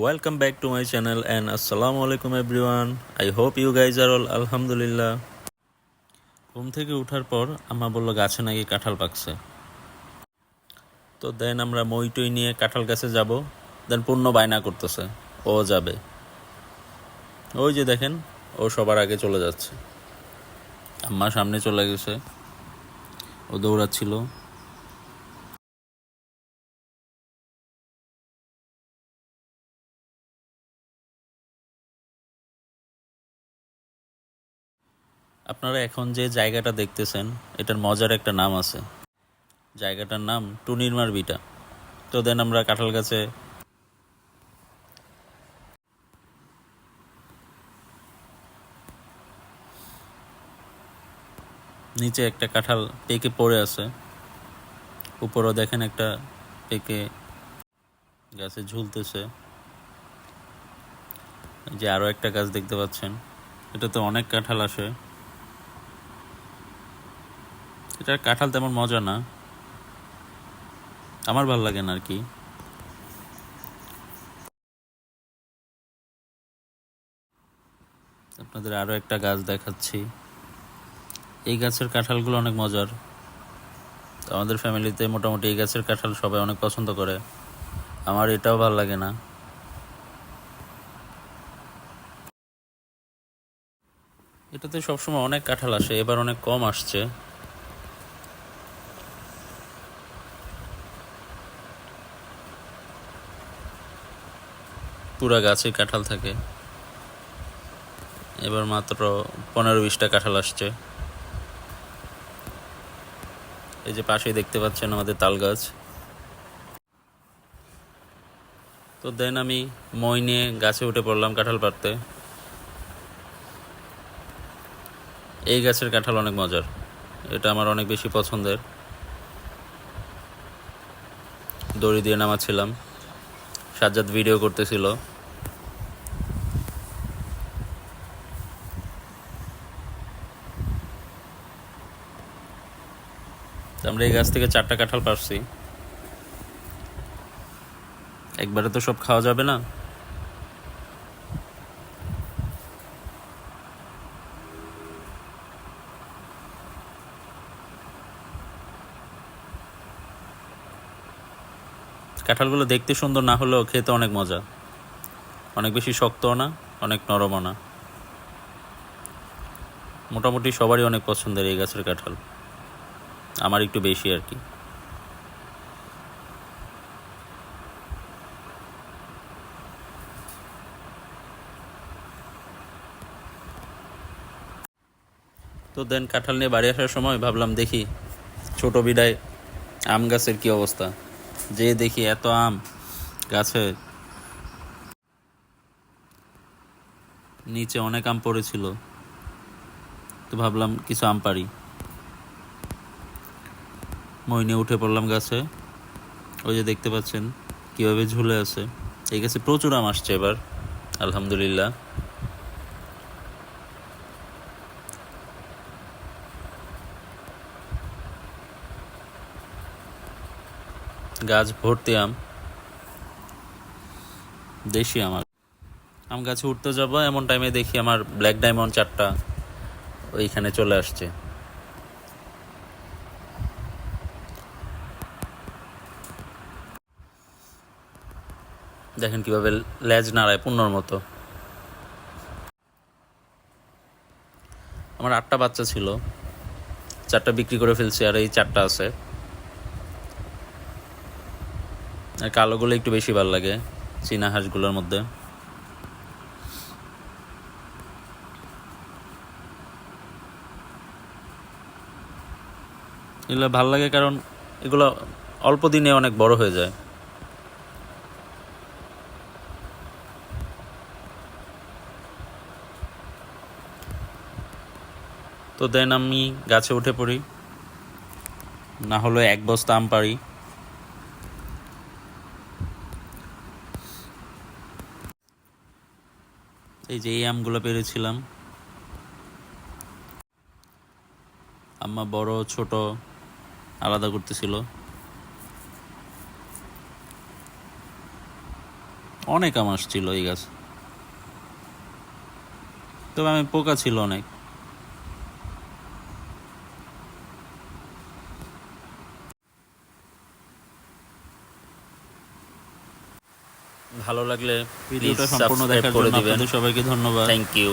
Welcome back to my channel and আসসালামু আলাইকুম everyone. I hope you guys are all alhamdulillah. ঘুম থেকে ওঠার পর আম্মা বলল, গাছে নাকি কাঁঠাল পাকছে? তো দেন আমরা মই মইটই নিয়ে কাঁঠাল গাছে যাব। দেন পূর্ণ বায়না করতেছে। ও যাবে। ওই যে দেখেন, ও সবার আগে চলে যাচ্ছে। আম্মা সামনে চলে গেছে। ও দৌড়াচ্ছিল। আপনারা এখন যে জায়গাটা দেখতেছেন, এটার মজার একটা নাম আছে। জায়গাটার নাম টুনিরমার বিটা। তো দেন আমরা কাঁঠাল গাছে নিচে একটা কাঁঠাল পেকে পড়ে আছে। উপরও দেখেন একটা পেকে গাছে ঝুলতেছে। যে আরও একটা গাছ দেখতে পাচ্ছেন। এটাতে অনেক কাঁঠাল আসে। এটার কাঁঠাল তেমন মজা না। আমার ভালো লাগে না আর কি। আপনাদের আরও একটা গাছ দেখাচ্ছি। এই গাছের কাঁঠালগুলো অনেক মজার। আমাদের ফ্যামিলিতে মোটামুটি এই গাছের কাঁঠাল সবাই অনেক পছন্দ করে। আমার এটাও ভালো লাগে না। এটাতে সবসময় অনেক কাঁঠাল আসে, এবার অনেক কম আসছে। পুরা গাছে কাঁঠাল থাকে। এবার মাত্র পনেরো বিশটা কাঁঠাল আসছে। এই যে পাশেই দেখতে পাচ্ছেন আমাদের তাল গাছ। তো দেন আমি মই নিয়ে গাছে উঠে পড়লাম কাঁঠাল পাড়তে। এই গাছের কাঁঠাল অনেক মজার। এটা আমার অনেক বেশি পছন্দের। দড়ি দিয়ে নামাচ্ছিলাম। সাজ্জাদ ভিডিও করতেছিল। আমরা এই গাছ থেকে চারটা কাঁঠাল পারছি একবারে তো সব খাওয়া যাবে না। কাঁঠালগুলো দেখতে সুন্দর না হলেও খেতে অনেক মজা। অনেক বেশি শক্তও না, অনেক নরমও না। মোটামুটি সবারই অনেক পছন্দের এই গাছের কাঁঠাল। আমার একটু বেশি আর কি। তো দেন কাঁঠাল নিয়ে বাড়ি আসার সময় ভাবলাম দেখি ছোট বিডায় আম গাছের কি অবস্থা। যে দেখি এত আম গাছে। নিচে অনেক আম পড়েছিল। তো ভাবলাম কিছু আম পারি মই নিয়ে উঠে পড়লাম গাছে। ওই যে দেখতে পাচ্ছেন কীভাবে ঝুলে আছে। এই গাছে প্রচুর আম আসছে এবার, আলহামদুলিল্লাহ। গাছ ভর্তি আম। দেশি আমার আম গাছে উঠতে যাব, এমন টাইমে দেখি আমার ব্ল্যাক ডায়মন্ড চারটা ওইখানে চলে আসছে। দেখেন কীভাবে লেজ নাড়ায় পূর্ণর মতো। আমার আটটা বাচ্চা ছিল। চারটা বিক্রি করে ফেলছি আর এই চারটা আছে। আর কালোগুলো একটু বেশি ভালো লাগে, চীনা হাঁসগুলোর মধ্যে। এগুলো ভালো লাগে কারণ এগুলো অল্প দিনে অনেক বড় হয়ে যায়। তো দেন আমি গাছে উঠে পড়ি। না হলে এক বস্তা আম পারি এই যে এই আমগুলো পেরেছিলাম। আম্মা বড়, ছোট, আলাদা করতেছিল। অনেক আম আসছিল এই গাছ। তবে আমি পোকা ছিল অনেক। ভালো লাগলে ভিডিওটা সম্পূর্ণ দেখার করে জন্য আপনাদের সবাইকে ধন্যবাদ। Thank you